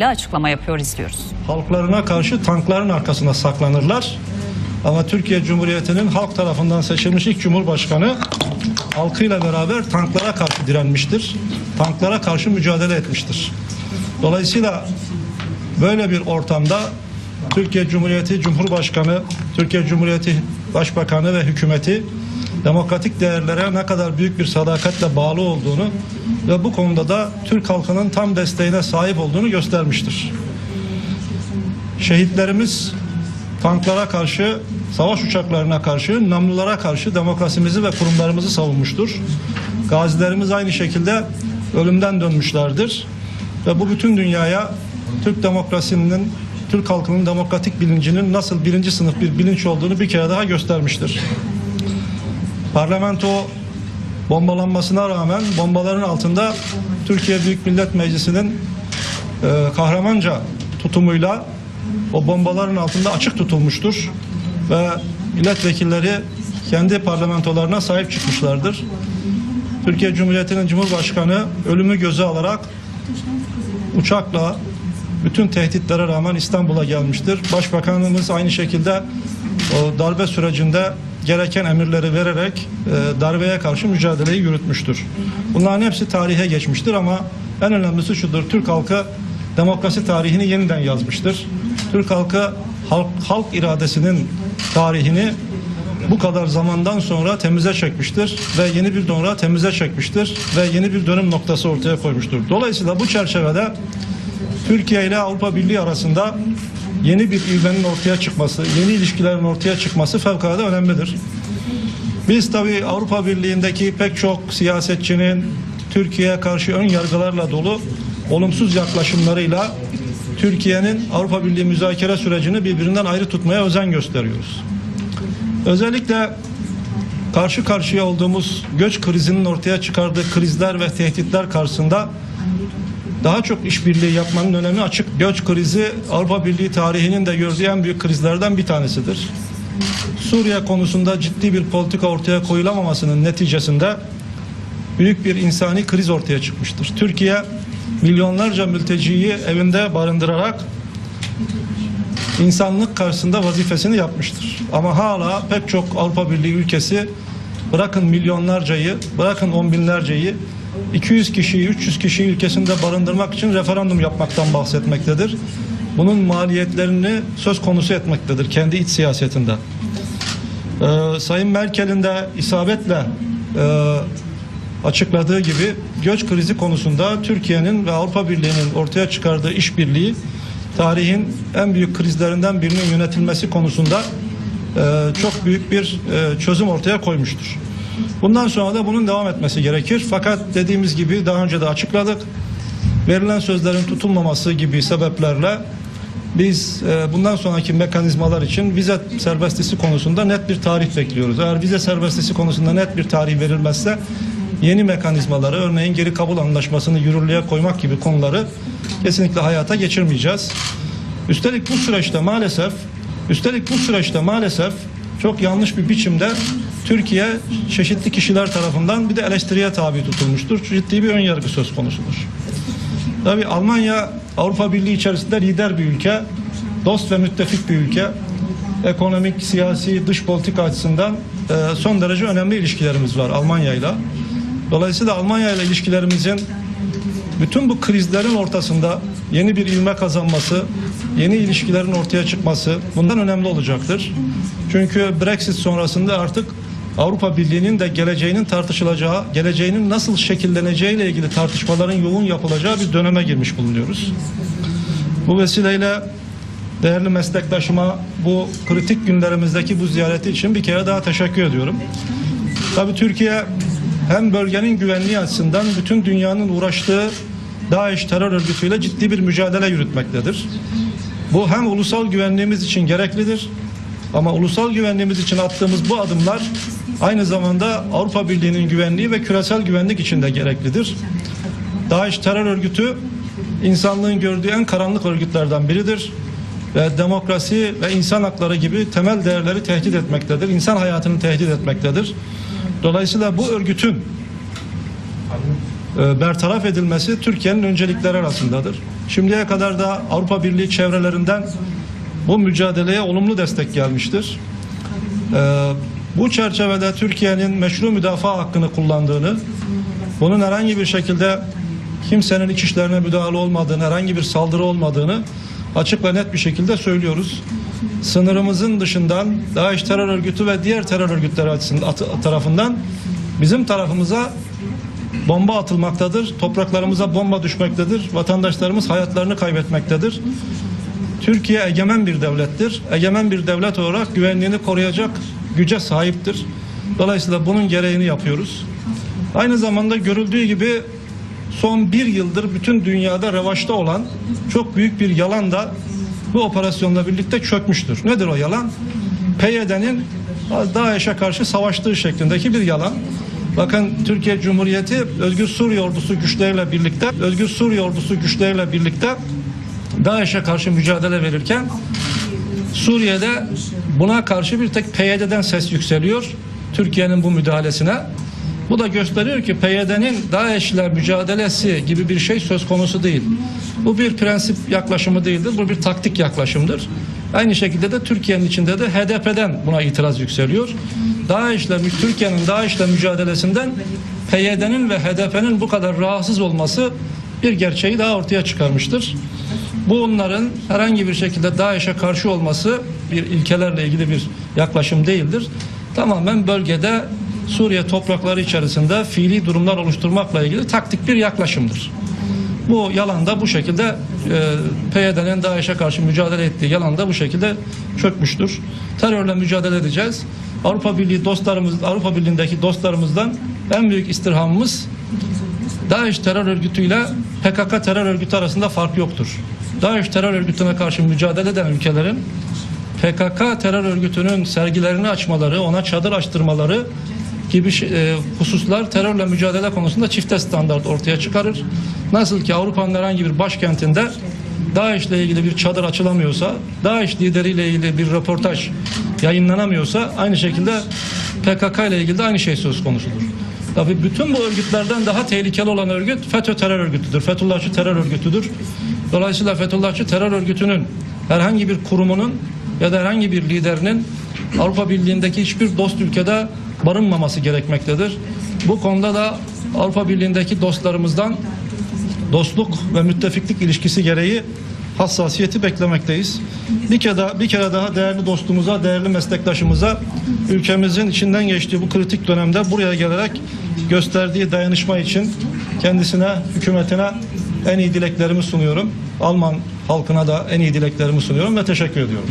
bile açıklama yapıyor izliyoruz. halklarına karşı tankların arkasında saklanırlar. Ama Türkiye Cumhuriyeti'nin halk tarafından seçilmiş ilk cumhurbaşkanı halkıyla beraber tanklara karşı direnmiştir. Tanklara karşı mücadele etmiştir. Dolayısıyla böyle bir ortamda Türkiye Cumhuriyeti Cumhurbaşkanı, Türkiye Cumhuriyeti Başbakanı ve hükümeti demokratik değerlere ne kadar büyük bir sadakatle bağlı olduğunu ve bu konuda da Türk halkının tam desteğine sahip olduğunu göstermiştir. Şehitlerimiz tanklara karşı, savaş uçaklarına karşı, namlulara karşı demokrasimizi ve kurumlarımızı savunmuştur. Gazilerimiz aynı şekilde ölümden dönmüşlerdir. Ve bu bütün dünyaya Türk demokrasinin, Türk halkının demokratik bilincinin nasıl birinci sınıf bir bilinç olduğunu bir kere daha göstermiştir. Parlamento bombalanmasına rağmen bombaların altında Türkiye Büyük Millet Meclisi'nin e, kahramanca tutumuyla o bombaların altında açık tutulmuştur ve milletvekilleri kendi parlamentolarına sahip çıkmışlardır. Türkiye Cumhuriyeti'nin Cumhurbaşkanı ölümü göze alarak uçakla bütün tehditlere rağmen İstanbul'a gelmiştir. Başbakanımız aynı şekilde darbe sürecinde gereken emirleri vererek e, darbeye karşı mücadeleyi yürütmüştür. Bunların hepsi tarihe geçmiştir ama en önemlisi şudur. Türk halkı demokrasi tarihini yeniden yazmıştır. Türk halkı halk, halk iradesinin tarihini bu kadar zamandan sonra temize çekmiştir ve yeni bir sonra temize çekmiştir ve yeni bir dönüm noktası ortaya koymuştur. Dolayısıyla bu çerçevede Türkiye ile Avrupa Birliği arasında yeni bir ivmenin ortaya çıkması, yeni ilişkilerin ortaya çıkması fevkalade önemlidir. Biz tabii Avrupa Birliği'ndeki pek çok siyasetçinin Türkiye'ye karşı ön yargılarla dolu olumsuz yaklaşımlarıyla Türkiye'nin Avrupa Birliği müzakere sürecini birbirinden ayrı tutmaya özen gösteriyoruz. Özellikle karşı karşıya olduğumuz göç krizinin ortaya çıkardığı krizler ve tehditler karşısında daha çok işbirliği yapmanın önemi açık. Göç krizi Avrupa Birliği tarihinin de gördüğü en büyük krizlerden bir tanesidir. Suriye konusunda ciddi bir politika ortaya koyulamamasının neticesinde büyük bir insani kriz ortaya çıkmıştır. Türkiye milyonlarca mülteciyi evinde barındırarak insanlık karşısında vazifesini yapmıştır. Ama hala pek çok Avrupa Birliği ülkesi bırakın milyonlarcayı, bırakın on binlerceyi 200 kişiyi, 300 kişiyi ülkesinde barındırmak için referandum yapmaktan bahsetmektedir. Bunun maliyetlerini söz konusu etmektedir kendi iç siyasetinde. Ee, Sayın Merkel'in de isabetle e, açıkladığı gibi göç krizi konusunda Türkiye'nin ve Avrupa Birliği'nin ortaya çıkardığı işbirliği tarihin en büyük krizlerinden birinin yönetilmesi konusunda e, çok büyük bir e, çözüm ortaya koymuştur. Bundan sonra da bunun devam etmesi gerekir. Fakat dediğimiz gibi daha önce de açıkladık. Verilen sözlerin tutulmaması gibi sebeplerle biz e, bundan sonraki mekanizmalar için vize serbestisi konusunda net bir tarih bekliyoruz. Eğer vize serbestisi konusunda net bir tarih verilmezse yeni mekanizmaları örneğin geri kabul anlaşmasını yürürlüğe koymak gibi konuları kesinlikle hayata geçirmeyeceğiz. Üstelik bu süreçte maalesef üstelik bu süreçte maalesef çok yanlış bir biçimde Türkiye çeşitli kişiler tarafından bir de eleştiriye tabi tutulmuştur. Ciddi bir ön yargı söz konusudur. Tabii Almanya Avrupa Birliği içerisinde lider bir ülke, dost ve müttefik bir ülke. Ekonomik, siyasi, dış politika açısından e, son derece önemli ilişkilerimiz var Almanya ile. Dolayısıyla Almanya ile ilişkilerimizin bütün bu krizlerin ortasında yeni bir ilme kazanması, yeni ilişkilerin ortaya çıkması bundan önemli olacaktır. Çünkü Brexit sonrasında artık Avrupa Birliği'nin de geleceğinin tartışılacağı, geleceğinin nasıl şekilleneceği ile ilgili tartışmaların yoğun yapılacağı bir döneme girmiş bulunuyoruz. Bu vesileyle değerli meslektaşıma bu kritik günlerimizdeki bu ziyareti için bir kere daha teşekkür ediyorum. Tabii Türkiye hem bölgenin güvenliği açısından bütün dünyanın uğraştığı DAEŞ terör örgütüyle ciddi bir mücadele yürütmektedir. Bu hem ulusal güvenliğimiz için gereklidir ama ulusal güvenliğimiz için attığımız bu adımlar aynı zamanda Avrupa Birliği'nin güvenliği ve küresel güvenlik için de gereklidir. DAEŞ terör örgütü insanlığın gördüğü en karanlık örgütlerden biridir ve demokrasi ve insan hakları gibi temel değerleri tehdit etmektedir. İnsan hayatını tehdit etmektedir. Dolayısıyla bu örgütün e, bertaraf edilmesi Türkiye'nin öncelikleri arasındadır. Şimdiye kadar da Avrupa Birliği çevrelerinden bu mücadeleye olumlu destek gelmiştir. Ee, bu çerçevede Türkiye'nin meşru müdafaa hakkını kullandığını, bunun herhangi bir şekilde kimsenin iç işlerine müdahale olmadığını, herhangi bir saldırı olmadığını açık ve net bir şekilde söylüyoruz. Sınırımızın dışından DAEŞ terör örgütü ve diğer terör örgütleri açısından tarafından bizim tarafımıza bomba atılmaktadır. Topraklarımıza bomba düşmektedir. Vatandaşlarımız hayatlarını kaybetmektedir. Türkiye egemen bir devlettir. Egemen bir devlet olarak güvenliğini koruyacak güce sahiptir. Dolayısıyla bunun gereğini yapıyoruz. Aynı zamanda görüldüğü gibi son bir yıldır bütün dünyada revaçta olan çok büyük bir yalan da bu operasyonla birlikte çökmüştür. Nedir o yalan? PYD'nin DAEŞ'e karşı savaştığı şeklindeki bir yalan. Bakın Türkiye Cumhuriyeti Özgür Suriye Ordusu güçleriyle birlikte Özgür Suriye Ordusu güçleriyle birlikte DAEŞ'e karşı mücadele verirken Suriye'de buna karşı bir tek PYD'den ses yükseliyor. Türkiye'nin bu müdahalesine. Bu da gösteriyor ki PYD'nin DAEŞ'le mücadelesi gibi bir şey söz konusu değil. Bu bir prensip yaklaşımı değildir. Bu bir taktik yaklaşımdır. Aynı şekilde de Türkiye'nin içinde de HDP'den buna itiraz yükseliyor. DAEŞ'le Türkiye'nin DAEŞ'le mücadelesinden PYD'nin ve HDP'nin bu kadar rahatsız olması bir gerçeği daha ortaya çıkarmıştır. Bu onların herhangi bir şekilde DAEŞ'e karşı olması bir ilkelerle ilgili bir yaklaşım değildir. Tamamen bölgede Suriye toprakları içerisinde fiili durumlar oluşturmakla ilgili taktik bir yaklaşımdır. Bu yalan da bu şekilde e, PYD'nin DAEŞ'e karşı mücadele ettiği yalan da bu şekilde çökmüştür. Terörle mücadele edeceğiz. Avrupa Birliği dostlarımız, Avrupa Birliği'ndeki dostlarımızdan en büyük istirhamımız DAEŞ terör örgütüyle PKK terör örgütü arasında fark yoktur. DAEŞ terör örgütüne karşı mücadele eden ülkelerin PKK terör örgütünün sergilerini açmaları, ona çadır açtırmaları gibi e, hususlar terörle mücadele konusunda çifte standart ortaya çıkarır. Nasıl ki Avrupa'nın herhangi bir başkentinde DAEŞ ile ilgili bir çadır açılamıyorsa, DAEŞ lideriyle ilgili bir röportaj yayınlanamıyorsa aynı şekilde PKK ile ilgili de aynı şey söz konusudur. Tabii bütün bu örgütlerden daha tehlikeli olan örgüt FETÖ terör örgütüdür. Fethullahçı terör örgütüdür. Dolayısıyla Fethullahçı terör örgütünün herhangi bir kurumunun ya da herhangi bir liderinin Avrupa Birliği'ndeki hiçbir dost ülkede barınmaması gerekmektedir. Bu konuda da Avrupa Birliği'ndeki dostlarımızdan dostluk ve müttefiklik ilişkisi gereği hassasiyeti beklemekteyiz. Bir kere daha, bir kere daha değerli dostumuza, değerli meslektaşımıza ülkemizin içinden geçtiği bu kritik dönemde buraya gelerek gösterdiği dayanışma için kendisine, hükümetine en iyi dileklerimi sunuyorum. Alman halkına da en iyi dileklerimi sunuyorum ve teşekkür ediyorum.